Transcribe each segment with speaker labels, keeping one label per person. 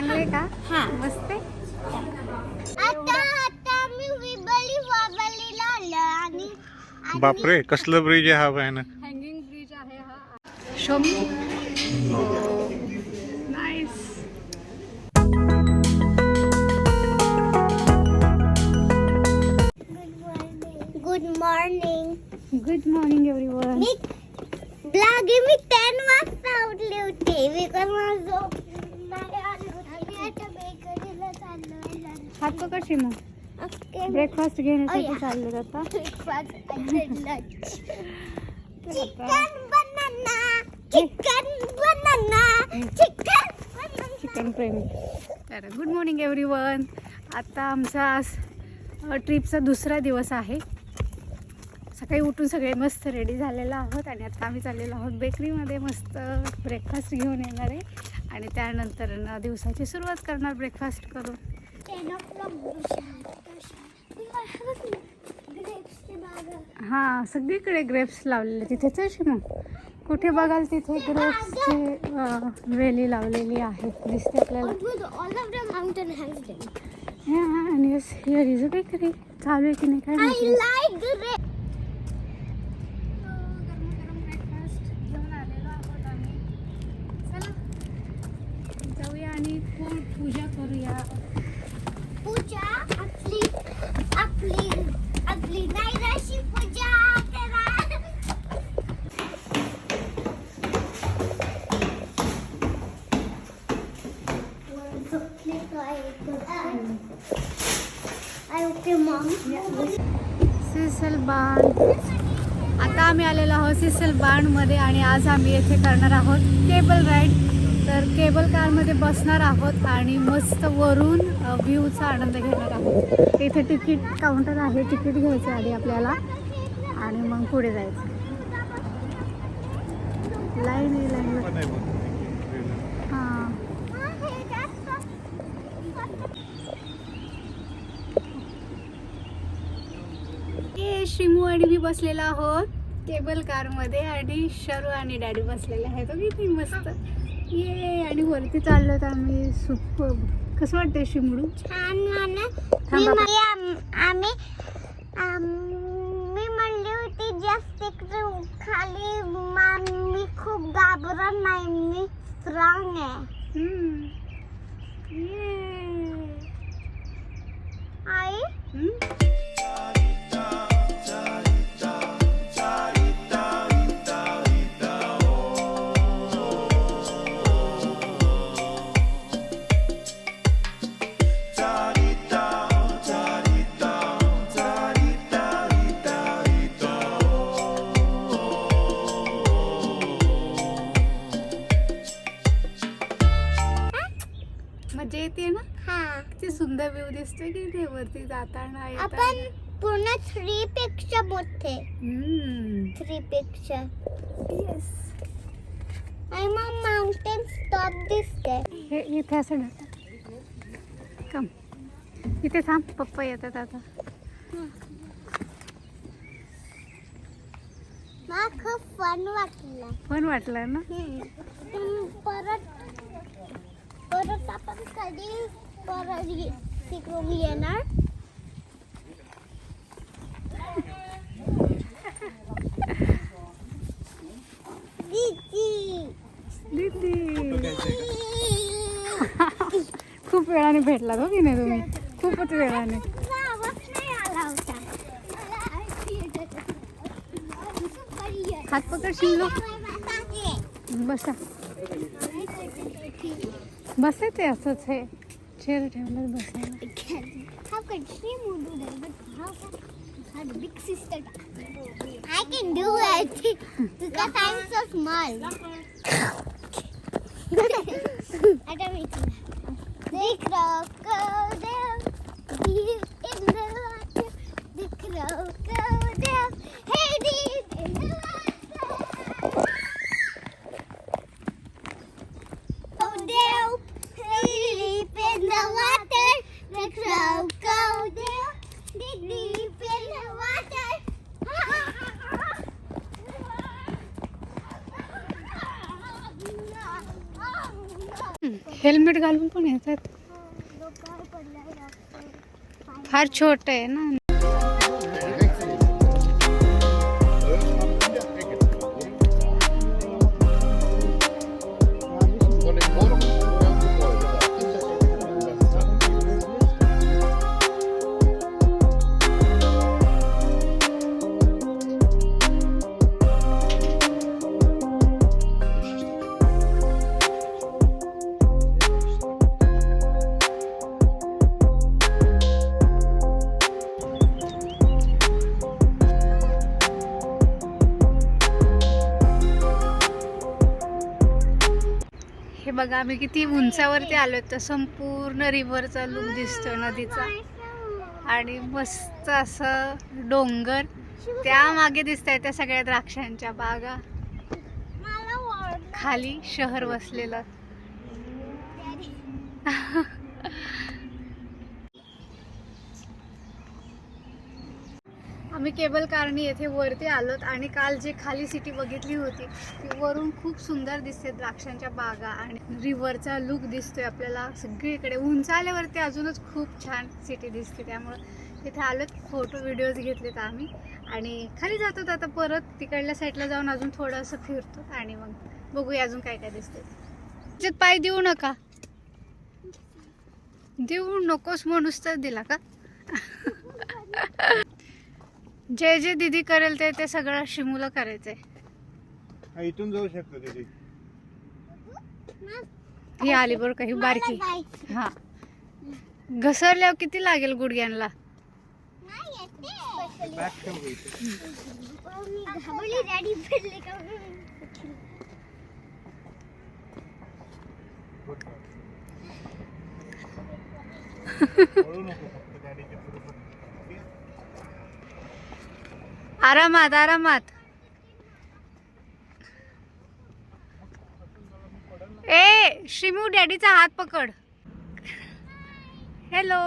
Speaker 1: चांगले का?
Speaker 2: हा.
Speaker 1: मस्त आहे?
Speaker 2: आता आता मी विबली वाबलीला आलं आणि
Speaker 3: बापरे कसलं ब्रिज आहे हा भयानक.
Speaker 1: हँगिंग ब्रिज आहे हा. शोमी शिमू
Speaker 2: ओके.
Speaker 1: ब्रेकफास्ट घेण्यासाठी. चालले आता.
Speaker 2: ब्रेकफास्ट चिकन
Speaker 1: प्रेमी तर गुड मॉर्निंग एव्हरीवन आता आमचा ट्रिपचा दुसरा दिवस आहे. सकाळी उठून सगळे मस्त रेडी झालेलो आहोत आणि आता आम्ही चाललेलो आहोत बेकरीमध्ये मस्त ब्रेकफास्ट घेऊन येणार आहे. आणि त्यानंतर न दिवसाची सुरुवात करणार ब्रेकफास्ट करून. हां सगळीकडे ग्रेप्स लावलेले तिथेच अशी मग. कुठे बघाल तिथे ग्रेप्सची वेली लावलेली आहे. दिसते आपल्याला. yes, here is a bakery. चालू आहे की नाही काय माहिती. आणि पूजा करूया
Speaker 2: पूजा आपली आपली पूजा करा
Speaker 1: सिसल बाण. आता आम्ही आलेलो आहोत सिसल बाणमध्ये आणि आज आम्ही येथे करणार आहोत केबल राईड तर केबल कारमध्ये बसणार आहोत आणि मस्त वरून व्ह्यूचा आनंद घेणार आहोत. इथे तिकीट काउंटर आहे तिकीट घ्यायचं आधी आपल्याला. आणि मग पुढे जायचं. लाईन आहे लाईन हां. हे शिमू आणि मी बसलेला आहोत केबल कारमध्ये आणि शरू आणि डॅडी बसलेले आहेत. किती मस्त. ये आणि वरती चाललो तर आम्ही सुप कसं वाटतंय शिमडू
Speaker 2: छान म्हणा मी
Speaker 1: थांबा.
Speaker 2: म्हणले आम- आम्ही आम- मी म्हणली होती जास्त इकडे खाली मा- मी खूप घाबरत नाही मी स्ट्रॉंग आहे
Speaker 1: हम्म.
Speaker 2: आई
Speaker 1: हम्म?
Speaker 2: थ्री पेक्षा
Speaker 1: Yes.
Speaker 2: आणि मग माउंटेन टॉप दिसते
Speaker 1: हे इथे असं ढकल. कम इथे थांब पप्पा येतात आता.
Speaker 2: मला खूप फन वाटलं.
Speaker 1: पण वाटलं ना?
Speaker 2: हम्म. परत परत आपण कधी परत ये- तिकडून येणार दीदी.
Speaker 1: दीदी खूप वेळाने भेटला हो की नाही तुम्ही. खूपच वेळाने.
Speaker 2: होता
Speaker 1: पकड
Speaker 2: बाबा,
Speaker 1: बसा. बसायचे असंच हे. चेअर ठेवलं बसायला.
Speaker 2: the crocodile deep in the water. The crocodile hey deep in the water. Crocodile deep in the water. The crocodile deep in the water.
Speaker 1: Helmet घालून पण येतात फार छोट आहे ना? बघा आम्ही किती उंचावरती आलोय तर संपूर्ण रिव्हरचा लुक दिसतोय नदीचा. आणि मस्त असं डोंगर. त्या मागे दिसत आहे त्या सगळ्या द्राक्षांच्या बागा. खाली शहर वसलेलं. आम्ही केबल कारनी येथे वरती आलोत आणि काल जे खाली सिटी बघितली होती ती वरून खूप सुंदर दिसते द्राक्षांच्या बागा आणि रिव्हरचा लुक दिसतोय आपल्याला. सगळीकडे उंच आल्यावरती अजूनच खूप छान सिटी दिसते. त्यामुळं तिथे आलोत फोटो व्हिडिओज घेतलेत आम्ही. आणि खाली जातो आता परत तिकडल्या साईडला जाऊन अजून थोडंसं फिरतो आणि मग बघूया अजून काय काय दिसते त्याच्यात पाय देऊ नका. देऊ नकोस म्हणूस तर दिला का? जे जे दीदी करेल ते ते सगळं शिमूला करायचंय.
Speaker 3: हा, इथून जाऊ शकतो तिथे
Speaker 1: ही आली बरं काही बारकी. हा. घसरल्यावर किती लागेल गुडघ्यांना
Speaker 2: नाही येते.
Speaker 3: बॅग ठेव इथे.
Speaker 2: पण मी घाबरली डॅडी पडले का म्हणून.
Speaker 3: पळू नको फक्त गाडीच्या पुढे बघ.
Speaker 1: आरामात आरामात. ए शिमू डॅडीचा हात पकड. हॅलो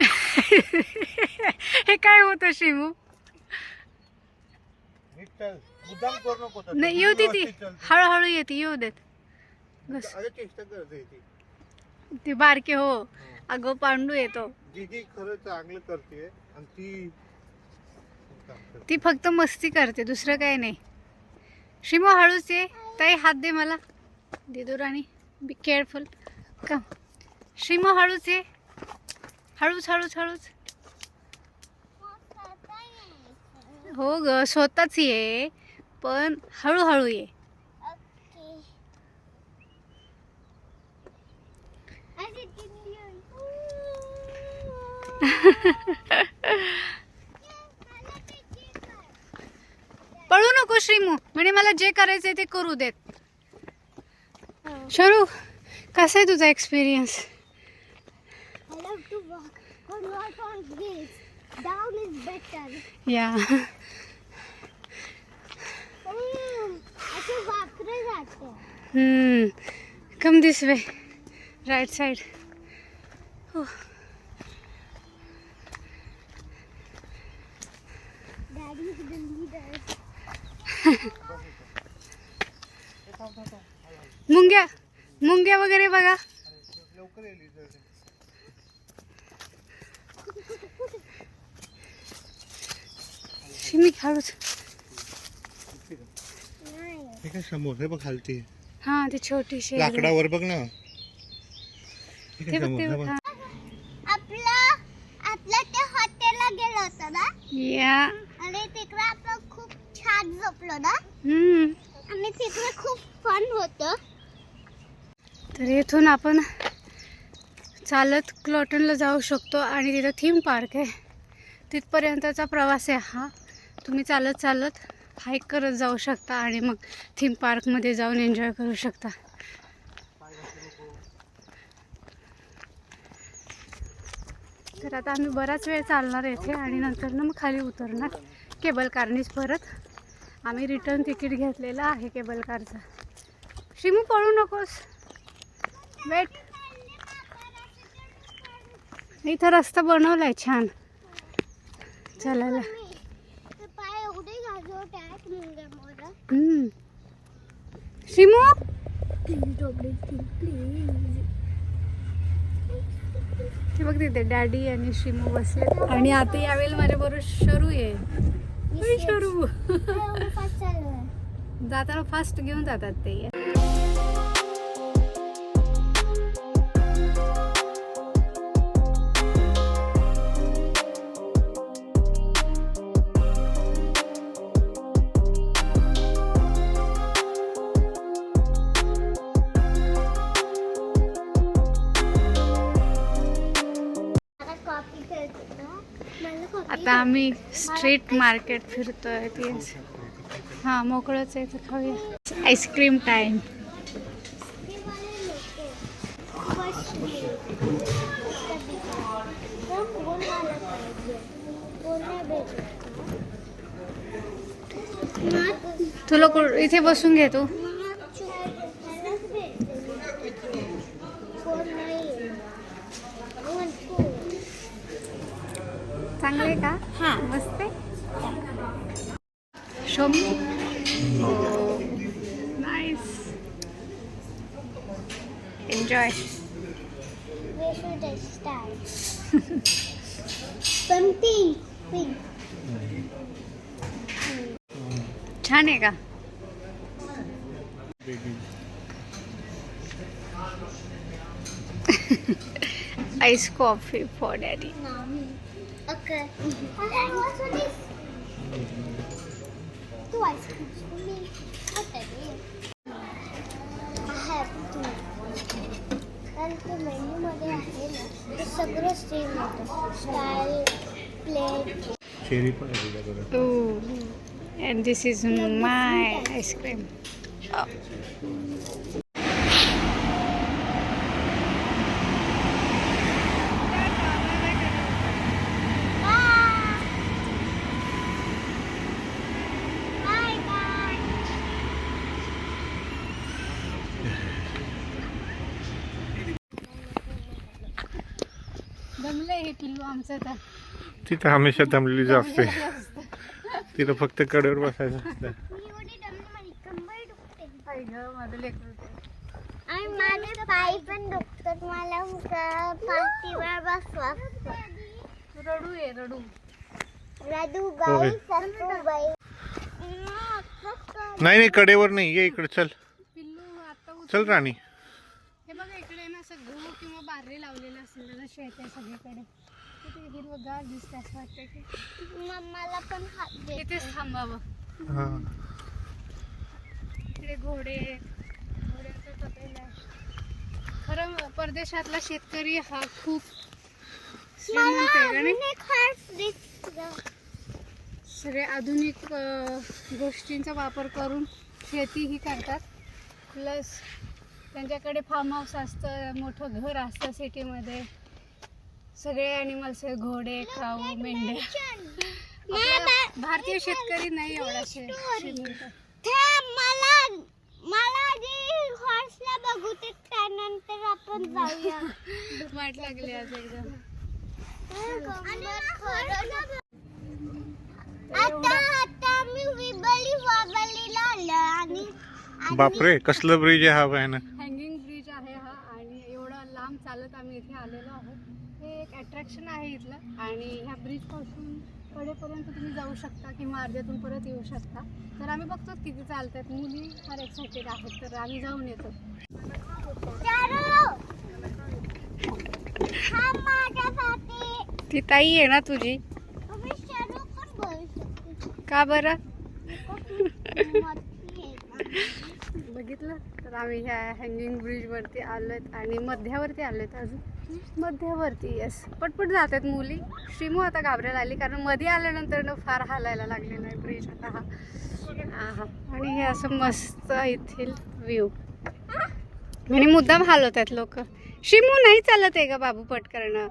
Speaker 1: हे काय होतं
Speaker 3: तसं.
Speaker 1: नाही येऊ दे ती. हळूहळू येते येऊ देत. बस.
Speaker 3: अगं चेष्टा करते ती
Speaker 1: बारके हो. अगं पांडू येतो.
Speaker 3: दीदी खरं चांगलं करते आणि ती.
Speaker 1: ती फक्त मस्ती करते दुसरं काही नाही. शिमो हळूच ये. ताई हात दे मला. दिदू राणी. बी केअरफुल का शिमो हळूच ये. हळूच हळूच हळूच. हो ग स्वतःच ये. पण हळूहळू ये
Speaker 2: ओके. अरे दिदी.
Speaker 1: पळू नको श्रीमू. म्हणजे मला जे करायचंय ते करू देत. शरू कसा आहे तुझा एक्सपिरियन्स या. Come this way right side
Speaker 2: हो
Speaker 1: मुंग्या मुंग्या वगैरे बघा.
Speaker 3: हे काय समोर हे बघ खालती.
Speaker 1: हा ती छोटीशी
Speaker 3: लाकडावर बघ ना. हे काय समोर हे
Speaker 1: बघ
Speaker 3: बघ.
Speaker 1: हा.
Speaker 2: आपलं आपलं ते हॉटेलला गेलो होतो ना?
Speaker 1: या.
Speaker 2: आणि तिकडे आपण खूप छान झोपलो ना?
Speaker 1: हम्म.
Speaker 2: आणि तिकडे खूप फन होतं.
Speaker 1: तर इथून आपण चालत क्लॉटनला जाऊ शकतो आणि तिथं थीम पार्क आहे. तिथपर्यंतचा प्रवास आहे हा. तुम्ही चालत चालत हाईक करत जाऊ शकता आणि मग थीम पार्कमध्ये जाऊन एन्जॉय करू शकता. तर आता आम्ही बराच वेळ चालणार येथे आणि नंतर ना मग खाली उतरणार केबल कारनीच परत. आम्ही रिटर्न तिकीट घेतलेलं आहे केबल कारचं. शिमू पळू नकोस. वेट इथं रस्ता बनवलाय छान. चला
Speaker 2: ते
Speaker 1: शिमू? ते बघ तिथे डॅडी आणि शिमू बसले आणि आता यावेळेला माझ्या बरोबर शरू आहे ओय, शरू. जाताना फास्ट घेऊन जातात ते. आता आम्ही स्ट्रीट मार्केट फिरतोय. प्लीज हा मोकळंच आहे तर खाऊया. आईस्क्रीम टाइम तुला कुठ इथे बसून घे तू. शोम नाईस एन्जॉय
Speaker 2: पण पिंक पिंक
Speaker 1: छान आहे का ice coffee for daddy
Speaker 2: Okay. And also this. Two ice creams for me. What the hell? I have two. आणि ते मेन्यू मध्ये आहे ना ते सगळं सेम होतं स्टाईल प्लेट
Speaker 3: चेरी पण आहे तुझ्याकडे
Speaker 1: Oh, and this is my ice दमलंय हे पिल्लू आमचं तर
Speaker 3: तिथं हमेशा दमलेलीच असते. तिथं फक्त कडेवर बसायचं असतं.
Speaker 2: माझी
Speaker 1: लेकरं.
Speaker 2: आणि माझे पाय पण दुखतात मला क- पाठीवर बसवा
Speaker 1: रडू आहे रडू.
Speaker 2: रडू
Speaker 3: होय.
Speaker 2: बाई. ससू बाई
Speaker 3: नाही नाही कडेवर नाही ये इकडे चल.
Speaker 1: पिल्लू आता उचल.
Speaker 3: चल राणी.
Speaker 1: असं गहू किंवा बारले लावलेलं असेल ना शेत आहे सगळीकडे किती हिरवगार दिसते असं वाटतं की
Speaker 2: मम्माला पण हात दे
Speaker 1: थांबावं
Speaker 3: हा
Speaker 1: इकडे घोडे घोड्यांचं तबेला आहे खरं परदेशातला शेतकरी हा खूप श्रीमंत आहे का नाही?
Speaker 2: एक हात दिसलं.
Speaker 1: सगळे आधुनिक अ, गोष्टींचा वापर करून शेतीही करतात प्लस त्यांच्याकडे फार्म हाऊस असतं मोठं घर असतं सिटीमध्ये सगळे ॲनिमल्स आहे घोडे काऊ मेंढ्या. आपला भारतीय शेतकरी नाही एवढा शे- श्रीमंत.
Speaker 2: त्यानंतर आपण जाऊया.
Speaker 1: वाट लागली आज एकदम.
Speaker 2: आता आता मी विबली वाबलीला आलो आणि-
Speaker 3: बापरे कसलं ब्रिज आहे हा भयानक.
Speaker 1: हँगिंग ब्रिज आहे हा आणि एवढं लांब चालत आम्ही इथे आलेलो आहोत. हे एक अट्रॅक्शन आहे इथलं आणि ह्या ब्रिजपासून कडेपर्यंत तुम्ही जाऊ शकता किंवा अर्ध्यातून परत येऊ शकता. तर आम्ही बघतो किती चालतात. मुली फार एक्सायटेड आहेत तर आम्ही जाऊन येतो.
Speaker 2: हा
Speaker 1: ती ताई आहे ना तुझी? का बरं. बघितलं तर आम्ही ह्या हँगिंग ब्रिजवरती आलोत आणि मध्यावरती आलोत अजून. मध्यावरती येस पटपट जातात मुली. श्रीमू आता घाबरायला आली कारण मध्ये आल्यानंतर ना फार हालायला लागलेला आहे ब्रिज आता हा. आहा. आणि हे असं मस्त येथील व्ह्यू आणि मुद्दाम हालवत आहेत लोक. शिमू नाही चालत आहे का बाबू पट करणं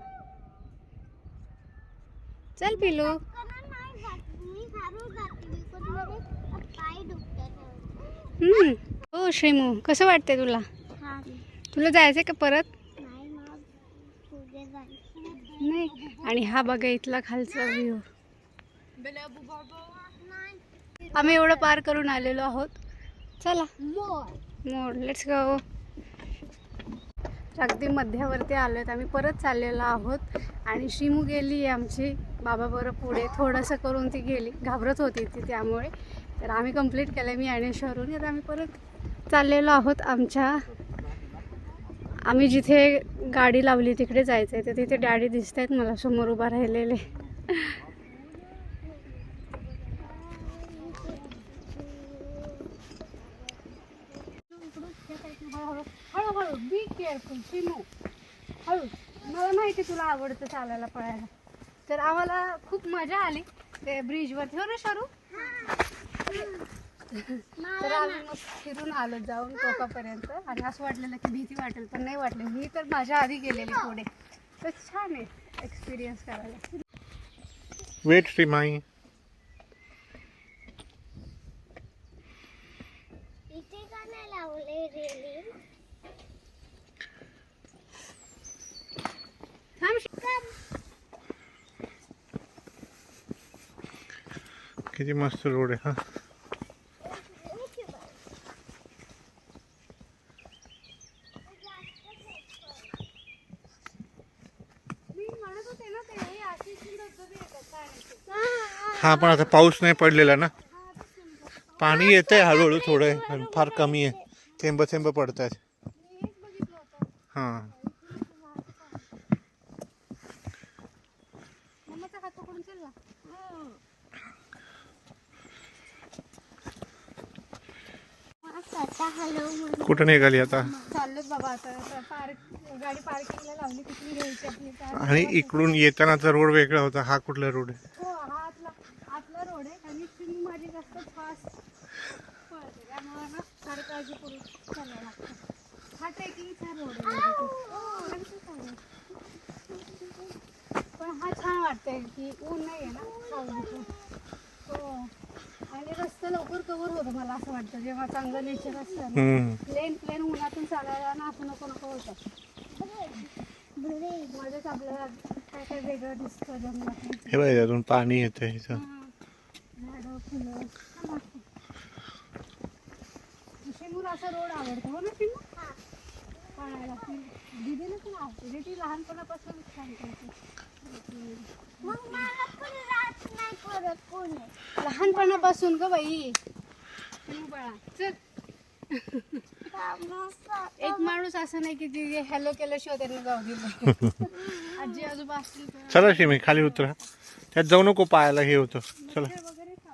Speaker 1: चल पिलू.
Speaker 2: जात. जाते.
Speaker 1: हम्म. हो श्रीमू कसं वाटतंय तुला? तुला जायचं आहे का परत?
Speaker 2: नाही.
Speaker 1: आणि हा बघा इथला खालचा व्ह्यू आम्ही एवढं पार करून आलेलो आहोत. चला. मोड लेट्स गो अगदी मध्यावरती आलो आहेत आम्ही परत चाललेलो आहोत. आणि श्रीमू गेली आहे आमची. बाबा बरं पुढे थोडंसं करून ती गेली. घाबरत होती ती त्यामुळे. तर आम्ही कंप्लीट केलं मी आणि शहरून. आता आम्ही परत चाललेलो आहोत आमच्या आम्ही जिथे गाडी लावली तिकडे जायचं आहे तर तिथे डॅडी दिसत आहेत मला समोर उभा राहिलेले. हळूहळू बी केअरफुल हळू मला माहिती आहे तुला आवडतं चालायला पळायला. तर आम्हाला खूप मजा आली. ते ब्रिजवरती हो ना शारू? तर आम्ही मग फिरून आलो जाऊन टोकापर्यंत. आणि असं वाटलेलं की भीती वाटेल पण नाही वाटली. मी तर माझ्या आधी गेलेली पुढे. तर छान आहे एक्सपिरियन्स करायला.
Speaker 3: वेट श्रीमाई
Speaker 1: थांब.
Speaker 3: किती मस्त रोड आहे हा.
Speaker 1: हा
Speaker 3: पण आता पाऊस नाही पडलेला ना. पाणी येतंय हळूहळू थोडं फार कमी आहे. थेंब थेंब पडत आहेत हां. कुठं निघाली आता?
Speaker 1: चाललोच बाबा आता. पार्क गाडी पार्किंगला लावली कुठली घ्यायची आपली कार.
Speaker 3: आणि इकडून येतानाचा रोड वेगळा होता हा कुठला रोड आहे?
Speaker 1: हो हा आतला आतला रोड आहे आणि माझी जास्त फास्ट पळते. त्यामुळे ना फार काळजीपूर्वक चालायला लागतं. हा ट्रेकिंगचा रोड आहे हो. पण हा छान वाटतंय की ऊन नाही आहे ना. हो. आणि रस्ता लवकर कव्हर होतो मला असं वाटतं. जेव्हा चांगलं नेचर असतं ना
Speaker 3: हम्म.
Speaker 1: प्लेन प्लेन उन्हातून चालायला ना असं नको नको होतं. मध्येच आपल्याला काय काय वेगळं दिसतं जंगलातून.
Speaker 3: हे बघ यातून पाणी येतं इथं.
Speaker 1: झाडं फुलं. छान वाटतं. शिमूला असा रोड आवडतो. हो ना शिमू पळायला दिदीला पण आवडते. दिदी लहानपणापासून छान करते
Speaker 2: मग मला पण रात नाही करत कोणी
Speaker 1: लहानपणापासून ग बाई. शिमू बाळा चल एक माणूस असं नाही की तिथे हॅलो केल्याशिवाय त्यांना जाऊ दिलं आजी आजोबा असतील तर
Speaker 3: चला शिमी खाली उतरा. त्यात जाऊ नको पायाला हे होतं. चला.
Speaker 1: वगैरे बघा.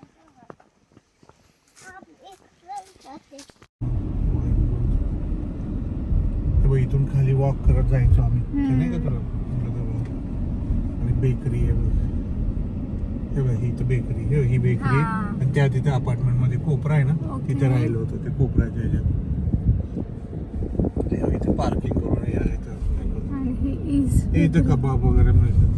Speaker 3: हे इथून खाली वॉक करत जायचो आम्ही. ते नाही का तुला? बघ. आणि बेकरी आहे बघ. हे बघ ही तर बेकरी हे ही बेकरी.
Speaker 1: हा.
Speaker 3: आणि त्या तिथे अपार्टमेंटमध्ये कोपरा आहे ना
Speaker 1: ओके.
Speaker 3: तिथे राहिलो होतो ते कोपऱ्याच्या ह्याच्यात हे इथे पार्किंग करून हे.
Speaker 1: आणि he is
Speaker 3: हे इथं कबाब वगैरे मिळतात